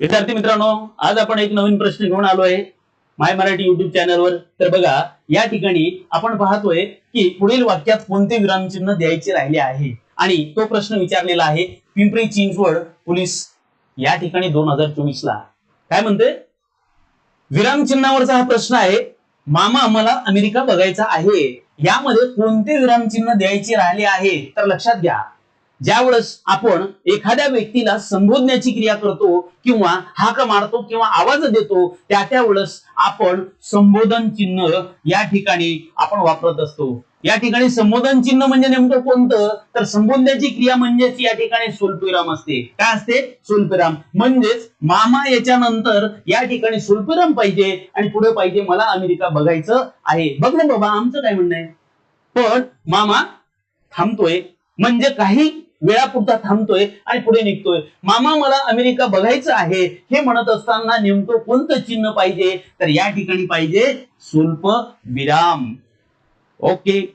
विद्यार्थी मित्रांनो आज आपण एक नवीन प्रश्न घेऊन आलोय माय मराठी युट्यूब चॅनलवर तर बघा या ठिकाणी आपण पाहतोय की पुढील वाक्यात कोणते विरामचिन्ह द्यायचे राहिले आहे? आणि तो प्रश्न विचारलेला आहे पिंपरी चिंचवड पोलीस या ठिकाणी दोन हजार चोवीस ला काय म्हणते विरामचिन्हावरचा हा प्रश्न आहे मामा आम्हाला अमेरिका बघायचा आहे. यामध्ये कोणते विरामचिन्ह द्यायचे राहिले आहे? तर लक्षात घ्या. ज्यावेळेस आपण एखाद्या व्यक्तीला संबोधण्याची क्रिया करतो किंवा हाक मारतो किंवा आवाज देतो त्या त्यावेळेस आपण संबोधन चिन्ह या ठिकाणी आपण वापरत असतो. या ठिकाणी संबोधन चिन्ह म्हणजे नेमकं कोणतं? तर संबोधण्याची क्रिया म्हणजेच या ठिकाणी स्वल्पविराम असते. काय असते? स्वल्पविराम म्हणजेच मामा याच्यानंतर या ठिकाणी स्वल्पविराम पाहिजे आणि पुढे पाहिजे मला अमेरिका बघायचं आहे. बघ ना बाबा आमचं काय म्हणणं आहे? पण मामा थांबतोय. म्हणजे काही वेळापुरता थांबतोय आणि पुढे निघतोय. मामा मला अमेरिका बघायचं आहे. हे म्हणत असताना नेमकं कोणतं चिन्ह पाहिजे? तर या ठिकाणी पाहिजे स्वल्प विराम. ओके.